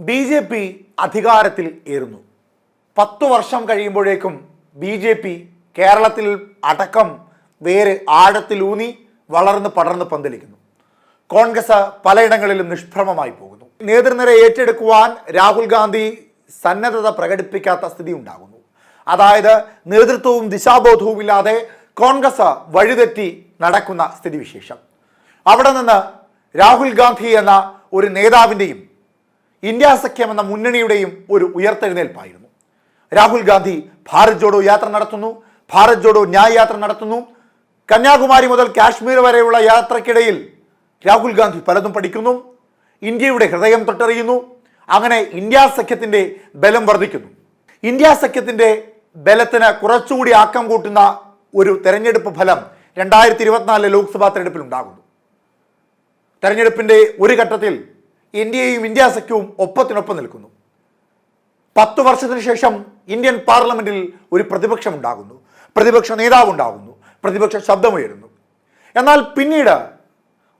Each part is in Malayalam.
ബി ജെ പി അധികാരത്തിൽ ഏറുന്നു. പത്തു വർഷം കഴിയുമ്പോഴേക്കും ബി ജെ പി കേരളത്തിൽ അടക്കം വേര് ആഴത്തിലൂന്നി വളർന്ന് പടർന്ന് പന്തലിക്കുന്നു. കോൺഗ്രസ് പലയിടങ്ങളിലും നിഷ്പ്രമമായി പോകുന്നു. നേതൃനിര ഏറ്റെടുക്കുവാൻ രാഹുൽ ഗാന്ധി സന്നദ്ധത പ്രകടിപ്പിക്കാത്ത സ്ഥിതി ഉണ്ടാകുന്നു. അതായത് നേതൃത്വവും ദിശാബോധവും ഇല്ലാതെ കോൺഗ്രസ് വഴിതെറ്റി നടക്കുന്ന സ്ഥിതിവിശേഷം. അവിടെ നിന്ന് രാഹുൽ ഗാന്ധി എന്ന ഒരു നേതാവിന്റെയും ഇന്ത്യ സഖ്യം എന്ന മുന്നണിയുടെയും ഒരു ഉയർത്തെഴുന്നേൽപ്പായിരുന്നു. രാഹുൽ ഗാന്ധി ഭാരത് ജോഡോ യാത്ര നടത്തുന്നു ഭാരത് ജോഡോ ന്യായ യാത്ര നടത്തുന്നു. കന്യാകുമാരി മുതൽ കാശ്മീർ വരെയുള്ള യാത്രക്കിടയിൽ രാഹുൽ ഗാന്ധി പലതും പഠിക്കുന്നു ഇന്ത്യയുടെ ഹൃദയം തൊട്ടറിയുന്നു അങ്ങനെ ഇന്ത്യ സഖ്യത്തിന്റെ ബലം വർദ്ധിക്കുന്നു. ഇന്ത്യ സഖ്യത്തിന്റെ ബലത്തിന് കുറച്ചുകൂടി ആക്കം കൂട്ടുന്ന ഒരു തെരഞ്ഞെടുപ്പ് ഫലം രണ്ടായിരത്തി ഇരുപത്തിനാലിലെ ലോക്സഭാ തെരഞ്ഞെടുപ്പിൽ ഉണ്ടാകുന്നു. തെരഞ്ഞെടുപ്പിന്റെ ഒരു ഘട്ടത്തിൽ ഇന്ത്യയും ഇന്ത്യ സഖ്യവും ഒപ്പത്തിനൊപ്പം നിൽക്കുന്നു. പത്തു വർഷത്തിന് ശേഷം ഇന്ത്യൻ പാർലമെന്റിൽ ഒരു പ്രതിപക്ഷം ഉണ്ടാകുന്നു പ്രതിപക്ഷ നേതാവ് ഉണ്ടാകുന്നു പ്രതിപക്ഷ ശബ്ദമുയരുന്നു. എന്നാൽ പിന്നീട്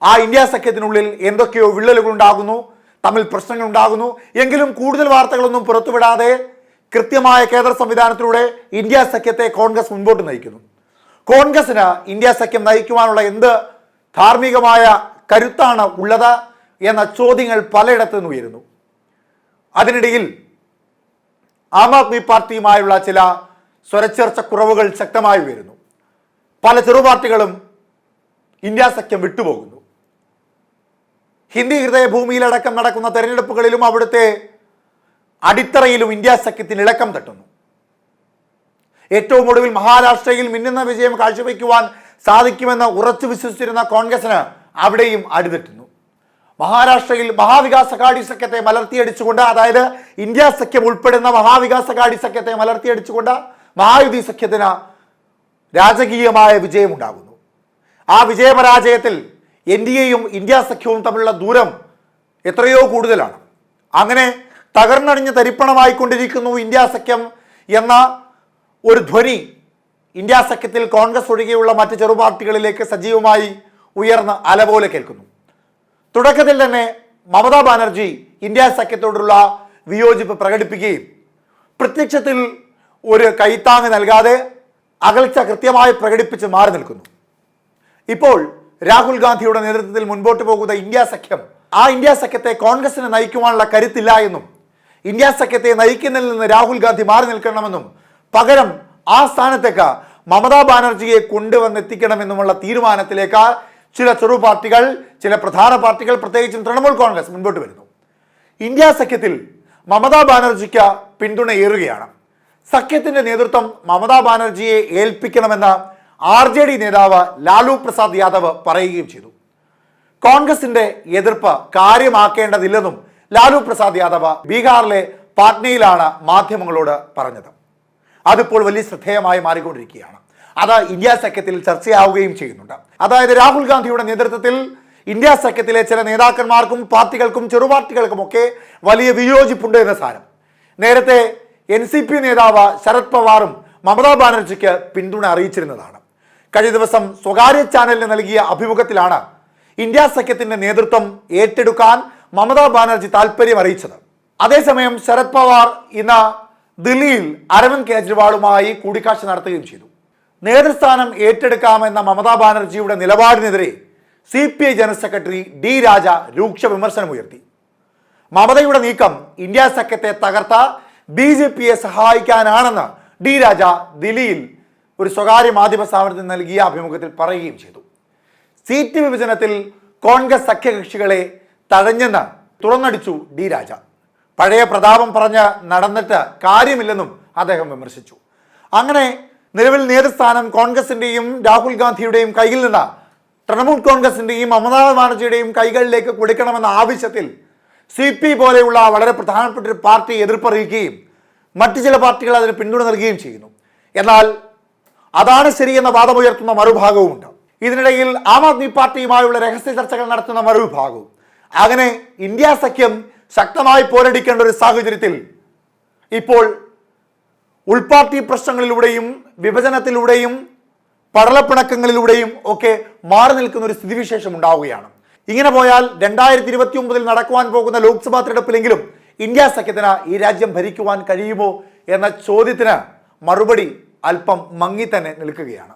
ആ ഇന്ത്യ സഖ്യത്തിനുള്ളിൽ എന്തൊക്കെയോ വിള്ളലുകൾ ഉണ്ടാകുന്നു തമ്മിൽ പ്രശ്നങ്ങൾ ഉണ്ടാകുന്നു എങ്കിലും കൂടുതൽ വാർത്തകളൊന്നും പുറത്തുവിടാതെ കൃത്യമായ കേന്ദ്ര സംവിധാനത്തിലൂടെ ഇന്ത്യ സഖ്യത്തെ കോൺഗ്രസ് മുൻപോട്ട് നയിക്കുന്നു. കോൺഗ്രസിന് ഇന്ത്യ സഖ്യം നയിക്കുവാനുള്ള എന്ത് ധാർമ്മികമായ കരുത്താണ് ഉള്ളത്? എന്ന ചോദ്യങ്ങൾ പലയിടത്തു നിന്ന് ഉയരുന്നു. അതിനിടയിൽ ആം ആദ്മി പാർട്ടിയുമായുള്ള ചില സ്വരച്ചേർച്ച കുറവുകൾ ശക്തമായി ഉയരുന്നു. പല ചെറുപാർട്ടികളും ഇന്ത്യ സഖ്യം വിട്ടുപോകുന്നു. ഹിന്ദി ഹൃദയഭൂമിയിലടക്കം നടക്കുന്ന തെരഞ്ഞെടുപ്പുകളിലും അവിടുത്തെ അടിത്തറയിലും ഇന്ത്യ സഖ്യത്തിന് ഇളക്കം തട്ടുന്നു. ഏറ്റവും ഒടുവിൽ മഹാരാഷ്ട്രയിൽ മിന്നുന്ന വിജയം കാഴ്ചവെക്കുവാൻ സാധിക്കുമെന്ന് ഉറച്ചു വിശ്വസിച്ചിരുന്ന കോൺഗ്രസിന് അവിടെയും അടിതെറ്റുന്നു. മഹാരാഷ്ട്രയിൽ മഹാവികാസ് അഘാടി സഖ്യത്തെ മലർത്തിയടിച്ചുകൊണ്ട് അതായത് ഇന്ത്യ സഖ്യം ഉൾപ്പെടുന്ന മഹാവികാസ് അഘാടി സഖ്യത്തെ മലർത്തിയടിച്ചുകൊണ്ട് മഹായുതി സഖ്യത്തിന് രാജകീയമായ വിജയമുണ്ടാകുന്നു. ആ വിജയപരാജയത്തിൽ എൻ ഡി എയും ഇന്ത്യ സഖ്യവും തമ്മിലുള്ള ദൂരം എത്രയോ കൂടുതലാണ്. അങ്ങനെ തകർന്നടിഞ്ഞ് തരിപ്പണമായിക്കൊണ്ടിരിക്കുന്നു ഇന്ത്യ സഖ്യം എന്ന ഒരു ധ്വനി ഇന്ത്യ സഖ്യത്തിൽ കോൺഗ്രസ് ഒഴികെയുള്ള മറ്റ് ചെറുപാർട്ടികളിലേക്ക് സജീവമായി ഉയർന്ന് അലപോലെ കേൾക്കുന്നു. തുടക്കത്തിൽ തന്നെ മമതാ ബാനർജി ഇന്ത്യ സഖ്യത്തോടുള്ള വിയോജിപ്പ് പ്രകടിപ്പിക്കുകയും പ്രത്യക്ഷത്തിൽ ഒരു കൈത്താങ് നൽകാതെ അകൽച്ച കൃത്യമായി പ്രകടിപ്പിച്ച് മാറി നിൽക്കുന്നു. ഇപ്പോൾ രാഹുൽ ഗാന്ധിയുടെ നേതൃത്വത്തിൽ മുൻപോട്ട് പോകുന്ന ഇന്ത്യ സഖ്യം ആ ഇന്ത്യ സഖ്യത്തെ കോൺഗ്രസിനെ നയിക്കുവാനുള്ള കരുത്തില്ല എന്നും ഇന്ത്യ സഖ്യത്തെ നയിക്കുന്നതിൽ നിന്ന് രാഹുൽ ഗാന്ധി മാറി നിൽക്കണമെന്നും പകരം ആ സ്ഥാനത്തേക്ക് മമതാ ബാനർജിയെ കൊണ്ടുവന്നെത്തിക്കണമെന്നുമുള്ള തീരുമാനത്തിലേക്ക് ചില ചെറു പാർട്ടികൾ ചില പ്രധാന പാർട്ടികൾ പ്രത്യേകിച്ചും തൃണമൂൽ കോൺഗ്രസ് മുൻപോട്ട് വരുന്നു. ഇന്ത്യ സഖ്യത്തിൽ മമതാ ബാനർജിക്ക് പിന്തുണയേറുകയാണ് സഖ്യത്തിന്റെ നേതൃത്വം മമതാ ബാനർജിയെ ഏൽപ്പിക്കണമെന്ന് ആർ ജെ ഡി നേതാവ് ലാലു പ്രസാദ് യാദവ് പറയുകയും ചെയ്തു. കോൺഗ്രസിന്റെ എതിർപ്പ് കാര്യമാക്കേണ്ടതില്ലെന്നും ലാലു പ്രസാദ് യാദവ് ബീഹാറിലെ പാട്നയിലാണ് മാധ്യമങ്ങളോട് പറഞ്ഞത്. അതിപ്പോൾ വലിയ ശ്രദ്ധേയമായി മാറിക്കൊണ്ടിരിക്കുകയാണ്. അത് ഇന്ത്യ സഖ്യത്തിൽ ചർച്ചയാവുകയും ചെയ്യുന്നുണ്ട്. അതായത് രാഹുൽ ഗാന്ധിയുടെ നേതൃത്വത്തിൽ ഇന്ത്യ സഖ്യത്തിലെ ചില നേതാക്കന്മാർക്കും പാർട്ടികൾക്കും ചെറുപാർട്ടികൾക്കും ഒക്കെ വലിയ വിയോജിപ്പുണ്ട് എന്ന സാരം. നേരത്തെ എൻ സി പി നേതാവ് ശരത് പവാറും മമതാ ബാനർജിക്ക് പിന്തുണ അറിയിച്ചിരുന്നതാണ്. കഴിഞ്ഞ ദിവസം സ്വകാര്യ ചാനലിന് നൽകിയ അഭിമുഖത്തിലാണ് ഇന്ത്യ സഖ്യത്തിന്റെ നേതൃത്വം ഏറ്റെടുക്കാൻ മമതാ ബാനർജി താല്പര്യം അറിയിച്ചത്. അതേസമയം ശരത് പവാർ ഇന്ന് ദില്ലിയിൽ അരവിന്ദ് കെജ്രിവാളുമായി കൂടിക്കാഴ്ച നടത്തുകയും ചെയ്തു. നേതൃസ്ഥാനം ഏറ്റെടുക്കാമെന്ന മമതാ ബാനർജിയുടെ നിലപാടിനെതിരെ C P I general secretary D Raja രൂക്ഷ വിമർശനമുയർത്തി. മമതയുടെ നീക്കം ഇന്ത്യ സഖ്യത്തെ തകർത്ത ബി ജെ പിയെ സഹായിക്കാനാണെന്ന് ഡി രാജ ദില്ലിയിൽ ഒരു സ്വകാര്യ മാധ്യമ സ്ഥാപനത്തിന് നൽകിയ അഭിമുഖത്തിൽ പറയുകയും ചെയ്തു. സീറ്റ് വിഭജനത്തിൽ കോൺഗ്രസ് സഖ്യകക്ഷികളെ തഴഞ്ഞെന്ന് തുറന്നടിച്ചു ഡി രാജ. പഴയ പ്രതാപം പറഞ്ഞ് നടന്നിട്ട് കാര്യമില്ലെന്നും അദ്ദേഹം വിമർശിച്ചു. അങ്ങനെ നിലവിൽ നേതൃസ്ഥാനം കോൺഗ്രസിന്റെയും രാഹുൽ ഗാന്ധിയുടെയും കയ്യിൽ നിന്ന് തൃണമൂൽ കോൺഗ്രസിന്റെയും മമതാ ബാനർജിയുടെയും കൈകളിലേക്ക് കൊടുക്കണമെന്ന ആവശ്യത്തിൽ സി പി പോലെയുള്ള വളരെ പ്രധാനപ്പെട്ട ഒരു പാർട്ടി എതിർപ്പറിയിക്കുകയും മറ്റു ചില പാർട്ടികൾ അതിന് പിന്തുണ നൽകുകയും ചെയ്യുന്നു. എന്നാൽ അതാണ് ശരിയെന്ന വാദമുയർത്തുന്ന മറുഭാഗവുമുണ്ട്. ഇതിനിടയിൽ ആം ആദ്മി പാർട്ടിയുമായുള്ള രഹസ്യ ചർച്ചകൾ നടത്തുന്ന മറുവിഭാഗവും. അങ്ങനെ ഇന്ത്യ സഖ്യം ശക്തമായി പോരടിക്കേണ്ട ഒരു സാഹചര്യത്തിൽ ഇപ്പോൾ ഉൾപാർട്ടി പ്രശ്നങ്ങളിലൂടെയും വിഭജനത്തിലൂടെയും പടലപ്പിണക്കങ്ങളിലൂടെയും ഒക്കെ മാറി നിൽക്കുന്ന ഒരു സ്ഥിതിവിശേഷം ഉണ്ടാവുകയാണ്. ഇങ്ങനെ പോയാൽ രണ്ടായിരത്തി ഇരുപത്തി ഒമ്പതിൽ നടക്കുവാൻ പോകുന്ന ലോക്സഭാ തെരഞ്ഞെടുപ്പിലെങ്കിലും ഇന്ത്യ സഖ്യത്തിന് ഈ രാജ്യം ഭരിക്കുവാൻ കഴിയുമോ എന്ന ചോദ്യത്തിന് മറുപടി അല്പം മങ്ങി തന്നെ നിൽക്കുകയാണ്.